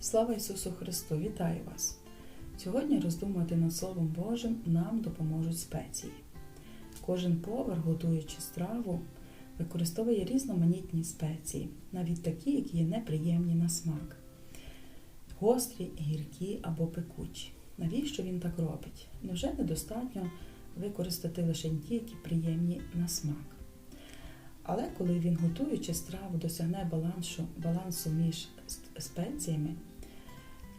Слава Ісусу Христу! Вітаю вас! Сьогодні роздумувати над Словом Божим нам допоможуть спеції. Кожен повар, готуючи страву, використовує різноманітні спеції, навіть такі, які є неприємні на смак, гострі, гіркі або пекучі. Навіщо він так робить? Невже недостатньо використати лише ті, які приємні на смак? Але коли він, готуючи страву, досягне балансу, балансу між спеціями,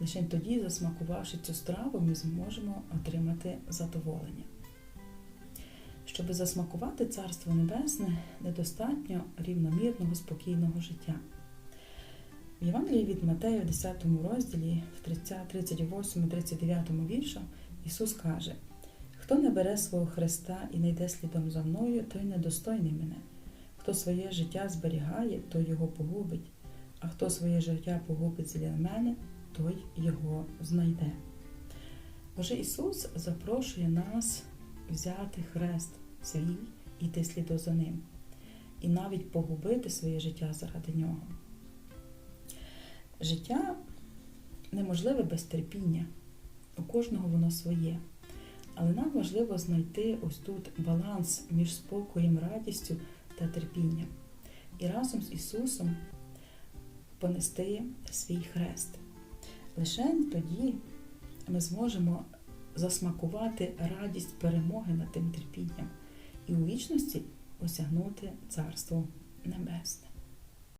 лише тоді, засмакувавши цю страву, ми зможемо отримати задоволення. Щоб засмакувати Царство Небесне, недостатньо рівномірного спокійного життя. В Євангелії від Матея в 10 розділі, в 38-39 віршах, Ісус каже: Хто не бере свого Христа і не йде слідом за мною, той недостойний мене. Хто своє життя зберігає, той його погубить, а хто своє життя погубить для мене, той його знайде. Боже Ісус запрошує нас взяти хрест свій і йти слідом за ним, і навіть погубити своє життя заради нього. Життя неможливе без терпіння, у кожного воно своє. Але нам важливо знайти ось тут баланс між спокоєм, радістю та терпіння І разом з Ісусом понести свій хрест. Лише тоді ми зможемо засмакувати радість перемоги над тим терпінням і у вічності осягнути Царство Небесне.